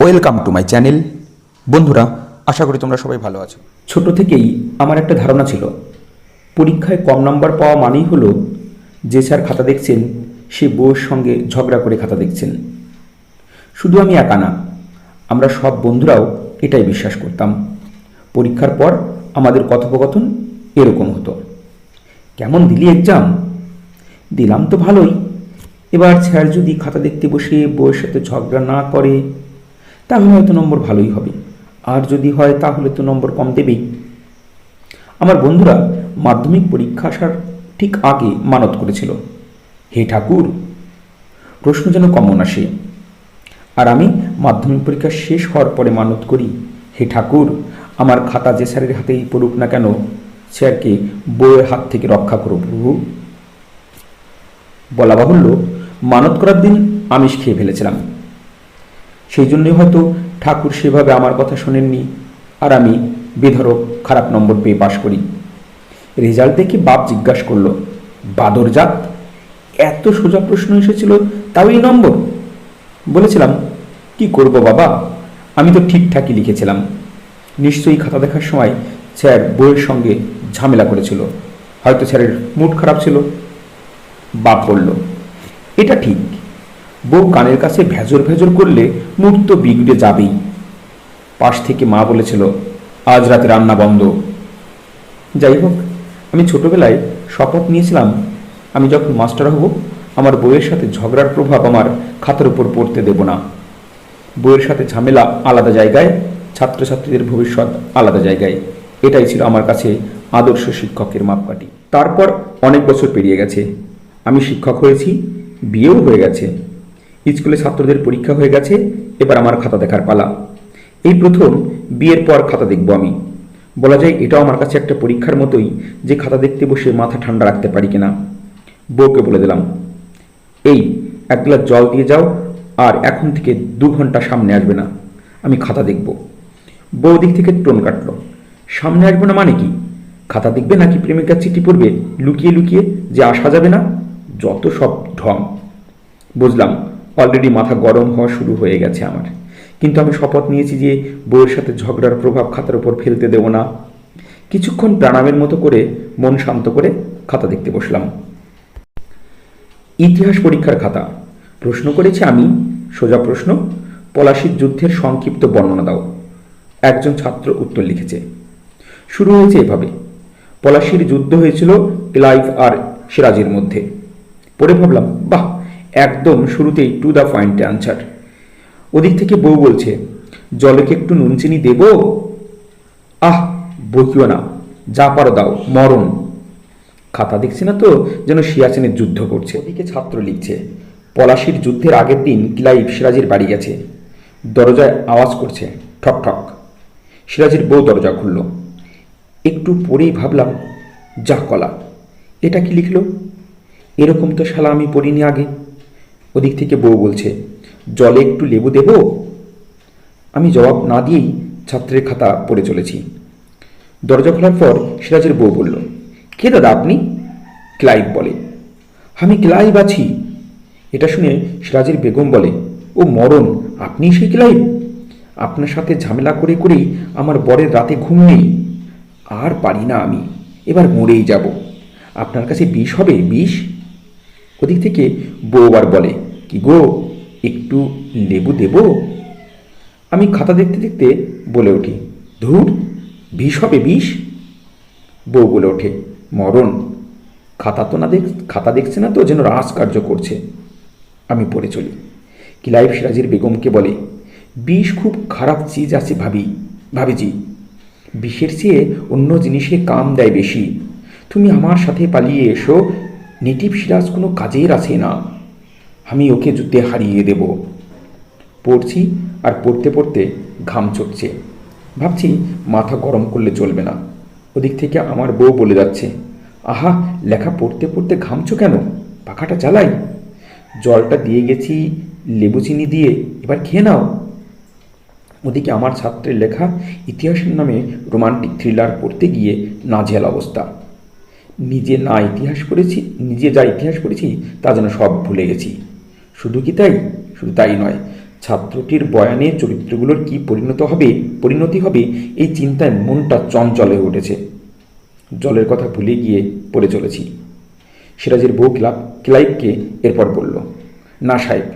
Welcome to my channel বন্ধুরা, আশা করি তোমরা সবাই ভালো আছো। ছোট থেকেই আমার একটা ধারণা ছিল। পরীক্ষায় কম নাম্বার পাওয়া মানেই হলো, যে স্যার খাতা দেখছেন, সে বউয়ের সঙ্গে ঝগড়া করে খাতা দেখছেন। শুধু আমি একা না, আমরা সব বন্ধুরাও এটাই বিশ্বাস করতাম। পরীক্ষার পর আমাদের কথোপকথন এরকম হতো। কেমন দিলি এক্সাম দিলাম তো ভালোই। এবার স্যার যদি খাতা দেখতে বসে বউয়ের সাথে ঝগড়া না করে তাহলে হয়তো নম্বর ভালোই হবে। আর যদি হয়, তাহলে তো নম্বর কম দেবেই। আমার বন্ধুরা, মাধ্যমিক পরীক্ষা আসার ঠিক আগে মানত করেছিল। হে ঠাকুর, প্রশ্ন যেন কমন আসে। আর আমি মাধ্যমিক পরীক্ষা শেষ হওয়ার পরে মানত করি। হে ঠাকুর, আমার খাতা যে স্যারের হাতেই পড়ুক না কেন, স্যারকে বইয়ের হাত থেকে রক্ষা করো প্রভু। বলা বাহুল্য, মানত করার দিন আমিষ খেয়ে ফেলেছিলাম। সেই জন্যই হয়তো ঠাকুর সেভাবে আমার কথা শোনেননি আর আমি বেধরক খারাপ নম্বর পেয়ে পাশ করি। রেজাল্ট দেখে বাপ জিজ্ঞাসা করল বাদরজাত এত সোজা প্রশ্ন এসেছিল, তাও এই নম্বর? বলেছিলাম, কি করব বাবা? আমি তো ঠিকঠাকই লিখেছিলাম। নিশ্চয়ই খাতা দেখার সময় স্যার বইয়ের সঙ্গে ঝামেলা করেছিল। হয়তো স্যারের মুড খারাপ ছিল। বাপ বলল, এটা ঠিক বউ কানের কাছে ভেজর ভেজর করলে মুড তো বিগড়ে যাবেই। পাশ থেকে মা বলেছিল, আজ রাতে রান্না বন্ধ। যাই হোক, আমি ছোটবেলায় শপথ নিয়েছিলাম, আমি যখন মাস্টার হব, আমার বইয়ের সাথে ঝগড়ার প্রভাব আমার খাতার উপর পড়তে দেব না। বইয়ের সাথে ঝামেলা আলাদা জায়গায়, ছাত্রছাত্রীদের ভবিষ্যৎ আলাদা জায়গায়। এটাই ছিল আমার কাছে আদর্শ শিক্ষকের মাপকাঠি। তারপর অনেক বছর পেরিয়ে গেছে। আমি শিক্ষক হয়েছি, বিয়েও হয়ে গেছে। স্কুলে ছাত্রদের পরীক্ষা হয়ে গেছে, এবার আমার খাতা দেখার পালা। এই প্রথম বিয়ের পর খাতা দেখব আমি। বলা যায় এটাও আমার কাছে একটা পরীক্ষার মতোই যে খাতা দেখতে বসে মাথা ঠান্ডা রাখতে পারি কিনা। বউকে বলে দিলাম, এই, এক গ্লাস জল দিয়ে যাও, আর এখন থেকে দু ঘণ্টা সামনে আসবে না, আমি খাতা দেখব। বউ দিক থেকে টোন কাটলো, সামনে আসবে না মানে কি? খাতা দেখবে নাকি প্রেমিকার চিঠি পড়বে লুকিয়ে লুকিয়ে যে আসা যাবে না? যত সব ঢং। বুঝলাম অলরেডি মাথা গরম হওয়া শুরু হয়ে গেছে আমার। কিন্তু আমি শপথ নিয়েছি যে বউয়ের সাথে ঝগড়ার প্রভাব খাতার উপর ফেলতে দেব না। কিছুক্ষণ প্রাণামের মতো করে মন শান্ত করে খাতা দেখতে বসলাম। ইতিহাস পরীক্ষার খাতা। প্রশ্ন করেছি আমি, সোজা প্রশ্ন, পলাশির যুদ্ধের সংক্ষিপ্ত বর্ণনা দাও। একজন ছাত্র উত্তর লিখেছে, শুরু হয়েছে এভাবে। পলাশির যুদ্ধ হয়েছিল ক্লাইভ আর সিরাজের মধ্যে। পরে ভাবলাম, বাহ একদম শুরুতেই টু দ্য পয়েন্টে আনসার ওদিক থেকে বউ বলছে, জলকে একটু নুন চিনি দেব? আহ, বকিও না, যা পারো দাও, মরণ। খাতা দেখছি না তো, যেন সিয়াচেনের যুদ্ধ করছে। ওদিকে ছাত্র লিখছে, পলাশির যুদ্ধের আগের দিন কিলাইব সিরাজের বাড়ি গেছে। দরজায় আওয়াজ করছে, ঠক ঠক। সিরাজের বউ দরজা খুলল। একটু পরেই ভাবলাম, যা কলা, এটা কি লিখলো? এরকম তো শালা আমি পড়িনি আগে। ওদিক থেকে বউ বলছে, জলে একটু লেবু দেব? আমি জবাব না দিয়েই ছাত্রের খাতা পড়ে চলেছি। দরজা খোলার পর সিরাজের বউ বলল, কে দাদা আপনি? ক্লাইভ বলে, আমি ক্লাইভ আছি। এটা শুনে সিরাজের বেগম বলে, ও মরণ, আপনি সেই ক্লাইভ? আপনার সাথে ঝামেলা করে করেই আমার বরের রাতে ঘুম নেই। আর পারি না আমি, এবার মরেই যাব। আপনার কাছে বিষ হবে, বিষ? ওদিক থেকে বউ আর বলে কি গো, একটু লেবু দেব? আমি খাতা দেখতে দেখতে বলে উঠি, ধুর, বিষ হবে বিষ। বউ বলে ওঠে, মরণ। খাতা তো না দেখ, খাতা দেখছে না তো, যেন রাজকার্য করছে। আমি পড়ে চলি। কিলাইব সিরাজের বেগমকে বলে, বিষ খুব খারাপ চিজ আছে ভাবি, ভাবিজি। বিষের চেয়ে অন্য জিনিসে কাম দেয় বেশি। তুমি আমার সাথে পালিয়ে এসো, নেটিভ সিরাজ কোনো কাজের আছে না। আমি ওকে যুদ্ধে হারিয়ে দেব। পড়ছি আর পড়তে পড়তে ঘাম চড়ছে। ভাবছি মাথা গরম করলে চলবে না। ওদিক থেকে আমার বউ বলে যাচ্ছে, আহা, লেখা পড়তে পড়তে ঘামছো কেন? পাখাটা চালাই। জলটা দিয়ে গেছি, লেবু চিনি দিয়ে, এবার খেয়ে নাও। ওদিকে আমার ছাত্রের লেখা ইতিহাসের নামে রোমান্টিক থ্রিলার পড়তে গিয়ে নাজেহাল অবস্থা। নিজে না ইতিহাস পড়েছি, নিজে যা ইতিহাস পড়েছি, তা যেন সব ভুলে গেছি। শুধু কি তাই? শুধু তাই নয়। ছাত্রটির বয়ানে চরিত্রগুলোর কি পরিণত হবে, পরিণতি হবে, এই চিন্তায় মনটা চঞ্চল হয়ে উঠেছে। জলের কথা ভুলে গিয়ে পড়ে চলেছি। সিরাজের বউ ক্লাব ক্লাইবকে এরপর বলল, না সাহেব,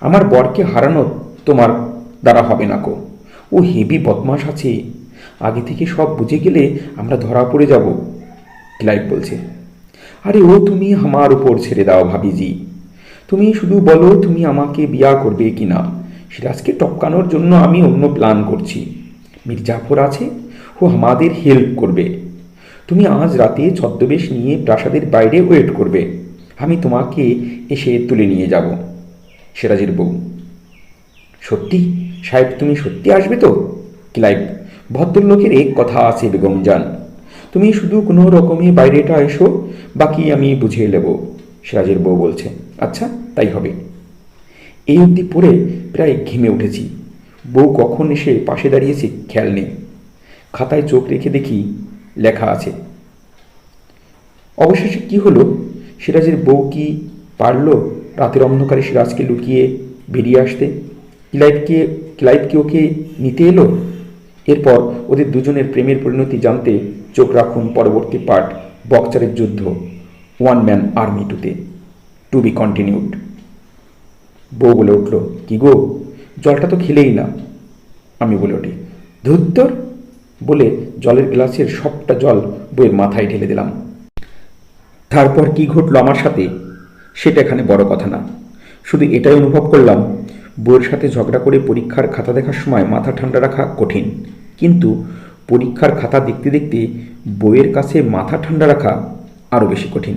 আমার বরকে হারানো তোমার দ্বারা হবে না কো। ও হেভি বদমাস আছে। আগে থেকে সব বুঝে গেলে আমরা ধরা পড়ে যাব। ক্লাইব বলছে, আরে ও তুমি আমার উপর ছেড়ে দাও ভাবিজি। তুমি শুধু বলো তুমি আমাকে বিয়া করবে কি না সিরাজকে টপকানোর জন্য আমি অন্য প্ল্যান করছি। মির্জাফর আছে, ও আমাদের হেল্প করবে। তুমি আজ রাতে ছদ্মবেশ নিয়ে প্রাসাদের বাইরে ওয়েট করবে। আমি তোমাকে এসে তুলে নিয়ে যাব, সিরাজের বউ। সত্যি? সাহেব, তুমি সত্যি আসবে তো? ক্লাইব ভদ্রলোকের এক কথা আছে, বেগম জান। তুমি শুধু কোনো রকমে বাইরেটা এসো, বাকি আমি বুঝিয়ে নেব, সিরাজের বউ বলছে। আচ্ছা তাই হবে। এই অবধি পড়ে প্রায় ঘেমে উঠেছি। বউ কখন এসে পাশে দাঁড়িয়েছে খেয়াল নেই। খাতায় চোখ রেখে দেখি লেখা আছে। অবশেষে কি হলো? সিরাজের বউ কি পারল রাতের অন্ধকারে সিরাজকে লুকিয়ে বেরিয়ে আসতে? ক্লাইবকে ক্লাইবকে ওকে নিতে এলো? এরপর ওদের দুজনের প্রেমের পরিণতি জানতে চোখ রাখুন পরবর্তী পার্ট, বক্সারের যুদ্ধ ওয়ান ম্যান আর্মি টুতে। টু বি কন্টিনিউড বউ বলে উঠল, কি গো? জলটা তো খেলেই না। আমি বলে উঠি ধুত্তর বলে জলের গ্লাসের সবটা জল বইয়ের মাথায় ঢেলে দিলাম। তারপর কি ঘটলো আমার সাথে? সেটা এখানে বড় কথা না। শুধু এটাই অনুভব করলাম বইয়ের সাথে ঝগড়া করে পরীক্ষার খাতা দেখার সময় মাথা ঠান্ডা রাখা কঠিন। কিন্তু পরীক্ষার খাতা দেখতে দেখতে বইয়ের কাছে মাথা ঠান্ডা রাখা আরও বেশি কঠিন।